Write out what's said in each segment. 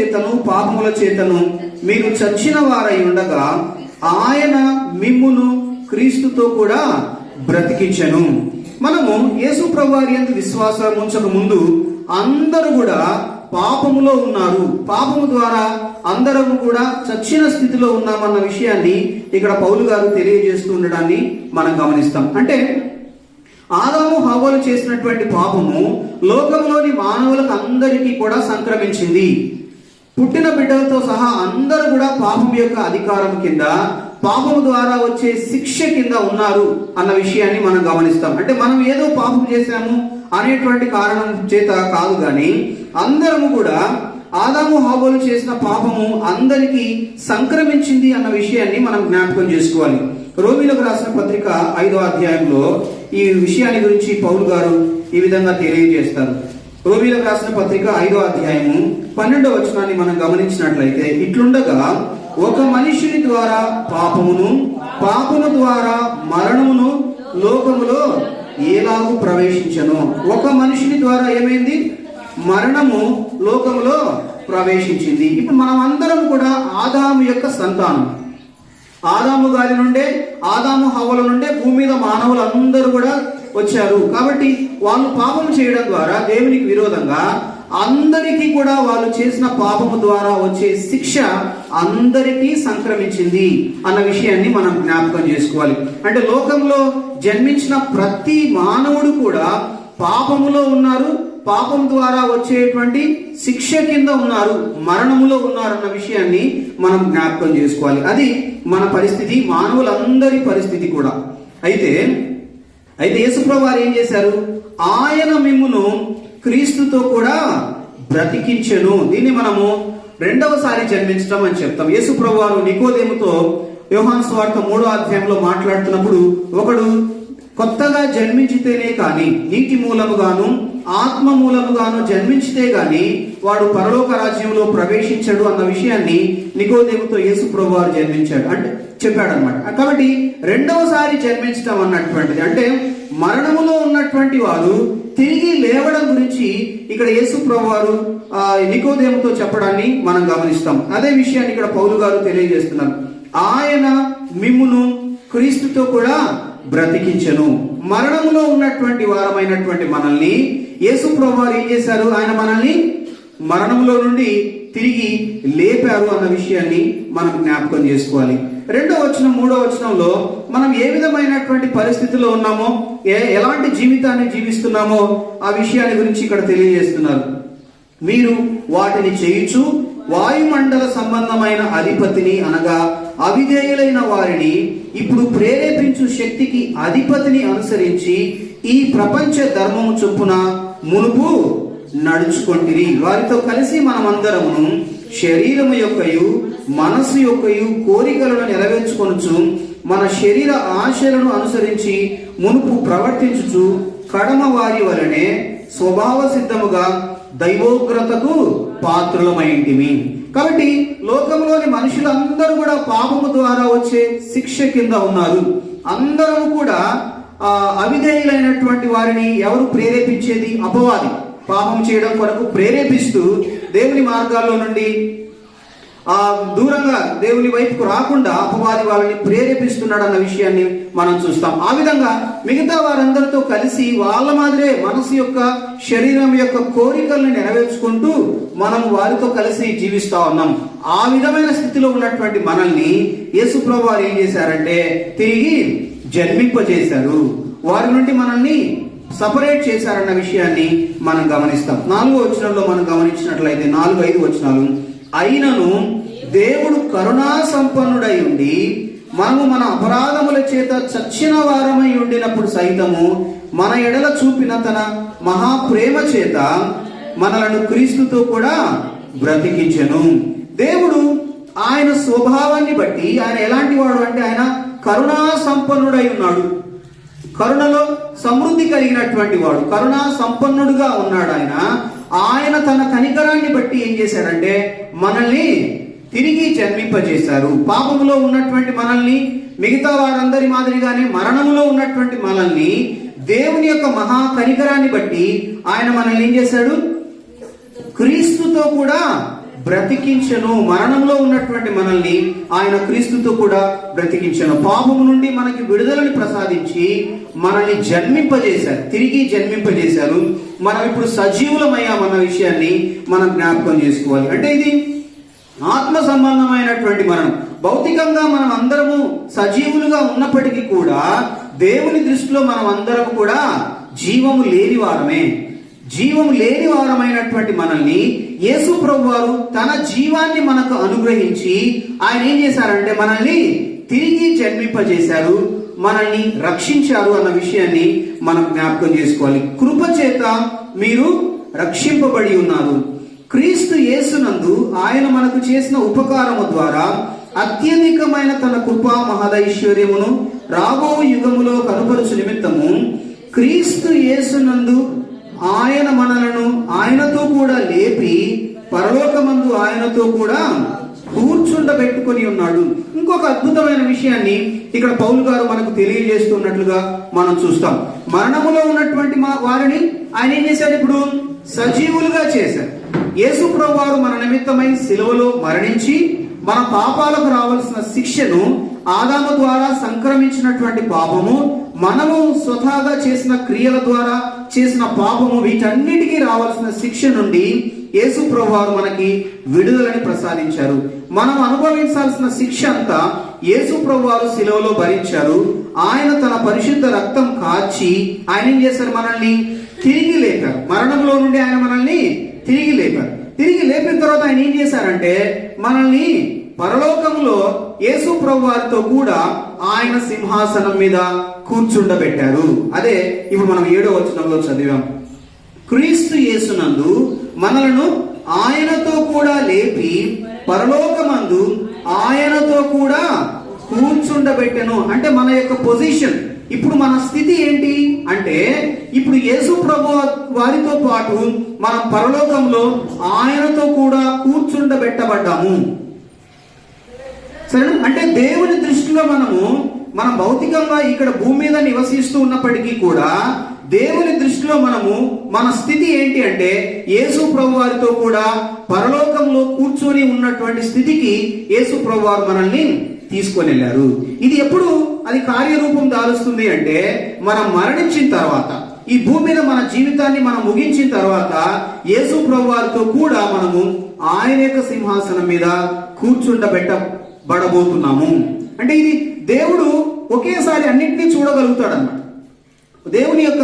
చేతను పాపముల చేతను మీరు చచ్చిన వారై ఉండగా ఆయన మిమ్మును క్రీస్తుతో కూడా బ్రతికించను. మనము యేసు ప్రభువారి అంత విశ్వాసం ఉంచక ముందు అందరూ కూడా పాపములో ఉన్నారు. పాపము ద్వారా అందరము కూడా చచ్చిన స్థితిలో ఉన్నామన్న విషయాన్ని ఇక్కడ పౌలు గారు తెలియజేస్తూ ఉండడాన్ని మనం గమనిస్తాం. అంటే ఆదాము హవ్వలు చేసినటువంటి పాపము లోకంలోని మానవులకు అందరికీ కూడా సంక్రమించింది. పుట్టిన బిడ్డలతో సహా అందరూ కూడా పాపం యొక్క అధికారం కింద పాపం ద్వారా వచ్చే శిక్ష కింద ఉన్నారు అన్న విషయాన్ని మనం గమనిస్తాం. అంటే మనం ఏదో పాపం చేశాము అనేటువంటి కారణం చేత కాదు కానీ అందరము కూడా ఆదాము హాబోలు చేసిన పాపము అందరికీ సంక్రమించింది అన్న విషయాన్ని మనం జ్ఞాపకం చేసుకోవాలి. రోమిలకు రాసిన పత్రిక ఐదో అధ్యాయంలో ఈ విషయాన్ని గురించి పౌలు గారు ఈ విధంగా తెలియజేస్తారు. రోమిలకు రాసిన పత్రిక ఐదో అధ్యాయము పన్నెండో వచనాన్ని మనం గమనించినట్లయితే ఇట్లుండగా ఒక మనిషిని ద్వారా పాపమును పాపము ద్వారా మరణమును లోకములో ఎలాగూ ప్రవేశించను. ఒక మనిషిని ద్వారా ఏమైంది? మరణము లోకములో ప్రవేశించింది. ఇప్పుడు మనం అందరం కూడా ఆదాము యొక్క సంతానం. ఆదాము గారి నుండే ఆదాము హవల నుండే భూమి మీద మానవులు అందరూ కూడా వచ్చారు. కాబట్టి వాళ్ళు పాపం చేయడం ద్వారా దేవునికి విరోధంగా అందరికీ కూడా వాళ్ళు చేసిన పాపము ద్వారా వచ్చే శిక్ష అందరికీ సంక్రమించింది అన్న విషయాన్ని మనం జ్ఞాపకం చేసుకోవాలి. అంటే లోకంలో జన్మించిన ప్రతి మానవుడు కూడా పాపములో ఉన్నారు పాపం ద్వారా వచ్చేటువంటి శిక్ష కింద ఉన్నారు మరణములో ఉన్నారు అన్న విషయాన్ని మనం జ్ఞాపకం చేసుకోవాలి. అది మన పరిస్థితి మానవులందరి పరిస్థితి కూడా. అయితే అయితే యేసుప్రభు వారు ఏం చేశారు? ఆయన మిమ్మును క్రీస్తుతో కూడా బ్రతికించెను. దీన్ని మనము రెండవసారి జన్మించడం అని చెప్తాం. యేసుప్రభు వారు నికోదేముతో యోహాన్ స్వార్థ మూడో అధ్యాయంలో మాట్లాడుతున్నప్పుడు ఒకడు కొత్తగా జన్మించితేనే కాని నీటి మూలముగాను ఆత్మ మూలముగాను జన్మించితే గాని వాడు పరలోక రాజ్యంలో ప్రవేశించడు అన్న విషయాన్ని నికోదేవుతో యేసు ప్రభు వారు జన్మించాడు. అంటే చెప్పాడు అనమాట కాబట్టి రెండవసారి జన్మించడం అన్నటువంటిది. అంటే మరణములో ఉన్నటువంటి వారు తిరిగి లేవడం గురించి ఇక్కడ యేసు ప్రభు వారు ఆ, నికోదేముతో చెప్పడాన్ని మనం గమనిస్తాం. అదే విషయాన్ని ఇక్కడ పౌలు గారు తెలియజేస్తున్నారు. ఆయన మిమ్మును క్రీస్తుతో కూడా బ్రతికించను. మరణములో ఉన్నటువంటి వారమైనటువంటి మనల్ని యేసు ప్రభు వారు ఏం చేశారు? ఆయన మనల్ని మరణంలో నుండి తిరిగి లేపారు అన్న విషయాన్ని మనం జ్ఞాపకం చేసుకోవాలి. రెండో వచనం మూడో వచనంలో మనం ఏ విధమైనటువంటి పరిస్థితిలో ఉన్నామో ఏ ఎలాంటి జీవితాన్ని జీవిస్తున్నామో ఆ విషయాన్ని గురించి ఇక్కడ తెలియజేస్తున్నారు. మీరు వాటిని చేయుచు వాయుమండల సంబంధమైన అధిపతిని అనగా అవిధేయులైన వారిని ఇప్పుడు ప్రేరేపించు శక్తికి అధిపతిని అనుసరించి ఈ ప్రపంచ ధర్మము చొప్పున మునుపు నడుచుకొంటిరి. వారితో కలిసి మనమందరమును శరీరము యొక్కయు మనసు యొక్క కోరికలను నెరవేర్చుకొనుచు మన శరీర ఆశలను అనుసరించి మునుపు ప్రవర్తించుచు కడమ వారి వలనే స్వభావ సిద్ధముగా దైవోగ్రతకు పాత్రులమైంటిమి. కాబట్టి లోకంలోని మనుషులందరూ కూడా పాపము ద్వారా వచ్చే శిక్ష కింద ఉన్నారు. అందరూ కూడా ఆ, అవిధేయులైనటువంటి వారిని ఎవరు ప్రేరేపించేది? అపవాది. పాపం చేయడం కొరకు ప్రేరేపిస్తూ దేవుని మార్గాల్లో నుండి ఆ దూరంగా దేవుని వైపుకు రాకుండా అపవాది వాళ్ళని ప్రేరేపిస్తున్నాడు అన్న విషయాన్ని మనం చూస్తాం. ఆ విధంగా మిగతా వారందరితో కలిసి వాళ్ళ మాదిరే మనసు యొక్క శరీరం యొక్క కోరికల్ని నెరవేర్చుకుంటూ మనం వారితో కలిసి జీవిస్తా ఉన్నాం. ఆ విధమైన స్థితిలో ఉన్నటువంటి మనల్ని యేసుప్రభు వారు ఏం చేశారంటే తిరిగి జన్మింపజేశారు. వారి నుండి మనల్ని సపరేట్ చేశారన్న విషయాన్ని మనం గమనిస్తాం. నాలుగో వచనంలో మనం గమనించినట్లయితే నాలుగు ఐదు వచనాలు. అయినను దేవుడు కరుణా సంపన్నుడై ఉండి మనము మన అపరాధముల చేత చచ్చిన వారమై ఉండినప్పుడు సైతము మన ఎడల చూపిన తన మహాప్రేమ చేత మనలను క్రీస్తుతో కూడా బ్రతికించెను. దేవుడు ఆయన స్వభావాన్ని బట్టి ఆయన ఎలాంటి వాడు అంటే ఆయన కరుణా సంపన్నుడై ఉన్నాడు. కరుణలో సమృద్ధి కలిగినటువంటి వాడు కరుణా సంపన్నుడుగా ఉన్నాడు ఆయన. ఆయన తన కనికరాన్ని బట్టి ఏం చేశాడంటే మనల్ని తిరిగి జన్మింపజేశారు. పాపములో ఉన్నటువంటి మనల్ని మిగతా వారందరి మాదిరిగానే మరణములో ఉన్నటువంటి మనల్ని దేవుని యొక్క మహా కరికరాన్ని బట్టి ఆయన మనల్ని ఏం చేశాడు? క్రీస్తుతో కూడా బ్రతికించను. మరణంలో ఉన్నటువంటి మనల్ని ఆయన క్రీస్తుతో కూడా బ్రతికించను. పాపము నుండి మనకి విడుదలని ప్రసాదించి మనల్ని జన్మింపజేశారు. తిరిగి జన్మింపజేశారు. మనం ఇప్పుడు సజీవులమయ్యామన్న విషయాన్ని మనం జ్ఞాపకం చేసుకోవాలి. అంటే ఇది ఆత్మ సంబంధమైనటువంటి మరణం భౌతికంగా మనం అందరము సజీవులుగా ఉన్నప్పటికీ కూడా దేవుని దృష్టిలో మనం అందరం కూడా జీవము లేని వారమే. జీవము లేని వారమైనటువంటి మనల్ని యేసు ప్రభు వారు తన జీవాన్ని మనకు అనుగ్రహించి ఆయన ఏం చేశారంటే మనల్ని తిరిగి జన్మింపజేశారు మనల్ని రక్షించారు అన్న విషయాన్ని మనం జ్ఞాపకం చేసుకోవాలి. కృప చేత మీరు రక్షింపబడి ఉన్నారు. క్రీస్తు ఏ ఆయన మనకు చేసిన ఉపకారము ద్వారా అత్యధికమైన తన కృపా మహదైశ్వర్యమును రాబో యుగములో కనుపరుచు నిమిత్తము క్రీస్తు యేసునందు ఆయన మనలను ఆయనతో కూడా లేపి పరలోకమందు ఆయనతో కూడా కూర్చుండబెట్టుకొని ఉన్నాడు. ఇంకొక అద్భుతమైన విషయాన్ని ఇక్కడ పౌలు గారు మనకు తెలియజేస్తున్నట్లుగా మనం చూస్తాం. మరణములో ఉన్నటువంటి మా వారిని ఆయన ఏం చేశాడు ఇప్పుడు? సజీవులుగా చేశారు. యేసుప్రభు వారు మన నిమిత్తమై సిలువలో మరణించి మన పాపాలకు రావాల్సిన శిక్షను ఆదాము ద్వారా సంక్రమించినటువంటి పాపము మనము స్వతహాగా చేసిన క్రియల ద్వారా చేసిన పాపము వీటన్నిటికీ రావాల్సిన శిక్ష నుండి యేసు వారు మనకి విడుదలని ప్రసాదించారు. మనం అనుభవించాల్సిన శిక్ష అంతా యేసు వారు శిలువలో భరించారు. ఆయన తన పరిశుద్ధ రక్తం కాచి ఆయన ఏం చేశారు మనల్ని తిరిగి లేపారు. మరణంలో నుండి ఆయన మనల్ని తిరిగి లేపారు తిరిగి లేపిన తర్వాత ఆయన ఏం చేశారంటే మనల్ని పరలోకంలో యేసు ప్రభువారితో కూడా ఆయన సింహాసనం మీద కూర్చుండబెట్టారు. అదే ఇప్పుడు మనం ఏడో వచనంలో చదివాం. క్రీస్తు యేసునందు మనలను ఆయనతో కూడా లేపి పరలోకమందు ఆయనతో కూడా కూర్చుండబెట్టెను. అంటే మన యొక్క పొజిషన్ ఇప్పుడు మన స్థితి ఏంటి? అంటే ఇప్పుడు యేసు ప్రభు వారితో పాటు మనం పరలోకంలో ఆయనతో కూడా కూర్చుండబెట్టబడ్డాము. సరే అంటే దేవుని దృష్టిలో మనము మనం భౌతికంగా ఇక్కడ భూమి మీద నివసిస్తూ ఉన్నప్పటికీ కూడా దేవుని దృష్టిలో మనము మన స్థితి ఏంటి అంటే యేసు ప్రభు వారితో కూడా పరలోకంలో కూర్చొని ఉన్నటువంటి స్థితికి యేసు ప్రభు వారు మనల్ని తీసుకొని వెళ్ళారు. ఇది ఎప్పుడు అది కార్యరూపం దాలుస్తుంది అంటే మనం మరణించిన తర్వాత ఈ భూమి మీద మన జీవితాన్ని మనం ముగించిన తర్వాత యేసు ప్రభువారితో కూడా మనము ఆయన యొక్క సింహాసనం మీద కూర్చుండబెట్టబడబోతున్నాము. అంటే ఇది దేవుడు ఒకేసారి అన్నింటినీ చూడగలుగుతాడు అన్నమాట దేవుని యొక్క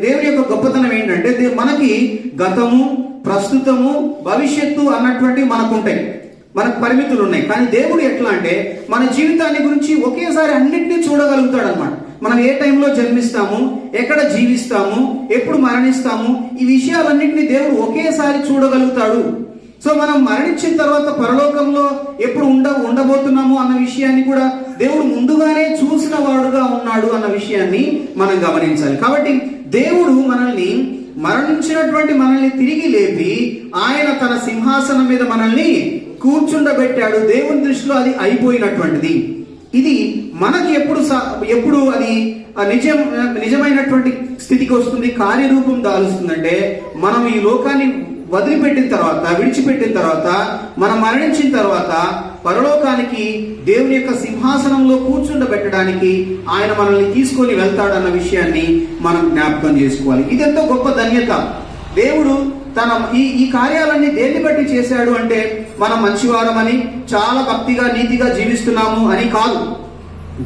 దేవుని యొక్క గొప్పతనం ఏంటంటే మనకి గతము ప్రస్తుతము భవిష్యత్తు అన్నటువంటివి మనకు ఉంటాయి మనకు పరిమితులు ఉన్నాయి. కానీ దేవుడు ఎట్లా అంటే మన జీవితాన్ని గురించి ఒకేసారి అన్నింటినీ చూడగలుగుతాడు అనమాట మనం ఏ టైంలో జన్మిస్తాము ఎక్కడ జీవిస్తాము ఎప్పుడు మరణిస్తాము ఈ విషయాలన్నింటినీ దేవుడు ఒకేసారి చూడగలుగుతాడు. సో మనం మరణించిన తర్వాత పరలోకంలో ఎప్పుడు ఉండ ఉండబోతున్నాము అన్న విషయాన్ని కూడా దేవుడు ముందుగానే చూసిన వాడుగా ఉన్నాడు అన్న విషయాన్ని మనం గమనించాలి. కాబట్టి దేవుడు మనల్ని మరణించినటువంటి మనల్ని తిరిగి లేపి ఆయన తన సింహాసనం మీద మనల్ని కూర్చుండబెట్టాడు. దేవుని దృష్టిలో అది అయిపోయినటువంటిది. ఇది మనకి ఎప్పుడు స- ఎప్పుడు అది ఆ నిజం నిజమైనటువంటి స్థితికి వస్తుంది కార్యరూపం దాలుస్తుందంటే మనం ఈ లోకాన్ని వదిలిపెట్టిన తర్వాత విడిచిపెట్టిన తర్వాత మనం మరణించిన తర్వాత పరలోకానికి దేవుని యొక్క సింహాసనంలో కూర్చుండబెట్టడానికి ఆయన మనల్ని తీసుకొని వెళ్తాడన్న విషయాన్ని మనం జ్ఞాపకం చేసుకోవాలి. ఇదెంతో గొప్ప ధన్యత. దేవుడు తన ఈ ఈ కార్యాలన్నీ దేన్ని బట్టి చేశాడు అంటే మనం మంచివారమని చాలా భక్తిగా నీతిగా జీవిస్తున్నాము అని కాదు.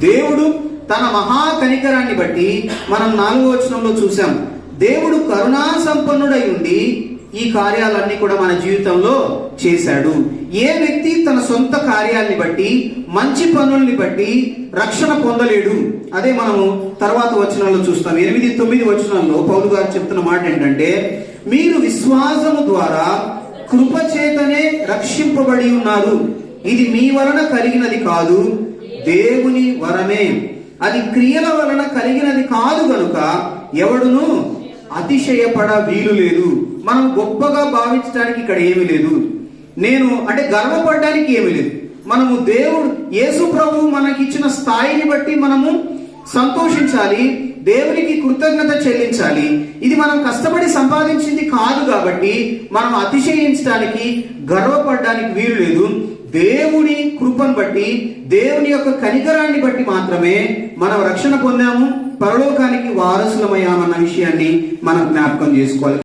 దేవుడు తన మహా కనికరాన్ని బట్టి మనం నాలుగో వచనంలో చూసాం దేవుడు కరుణా సంపన్నుడై ఉండి ఈ కార్యాలన్నీ కూడా మన జీవితంలో చేశాడు. ఏ వ్యక్తి తన సొంత కార్యాన్ని బట్టి మంచి పనుల్ని బట్టి రక్షణ పొందలేడు. అదే మనము తర్వాత వచనాల్లో చూస్తాం. ఎనిమిది తొమ్మిది వచనంలో పౌలు గారు చెప్తున్న మాట ఏంటంటే మీరు విశ్వాసము ద్వారా కృపచేతనే రక్షింపబడి ఉన్నారు. ఇది మీ వలన కలిగినది కాదు దేవుని వరమే. అది క్రియల వలన కలిగినది కాదు గనుక ఎవడును అతిశయపడ వీలు లేదు. మనం గొప్పగా భావించడానికి ఇక్కడ ఏమీ లేదు. నేను అంటే గర్వపడడానికి ఏమీ లేదు. మనము దేవుడు యేసు ప్రభు మనకిచ్చిన స్థాయిని బట్టి మనము సంతోషించాలి దేవునికి కృతజ్ఞత చెల్లించాలి. ఇది మనం కష్టపడి సంపాదించింది కాదు కాబట్టి మనం అతిశయించడానికి గర్వపడడానికి వీలు లేదు. దేవుని కృపను బట్టి దేవుని యొక్క కనికరాన్ని బట్టి మాత్రమే మనం రక్షణ పొందాము. పరలోకానికి వారసులమయ్యామన్న విషయాన్ని మనం జ్ఞాపకం చేసుకోవాలి.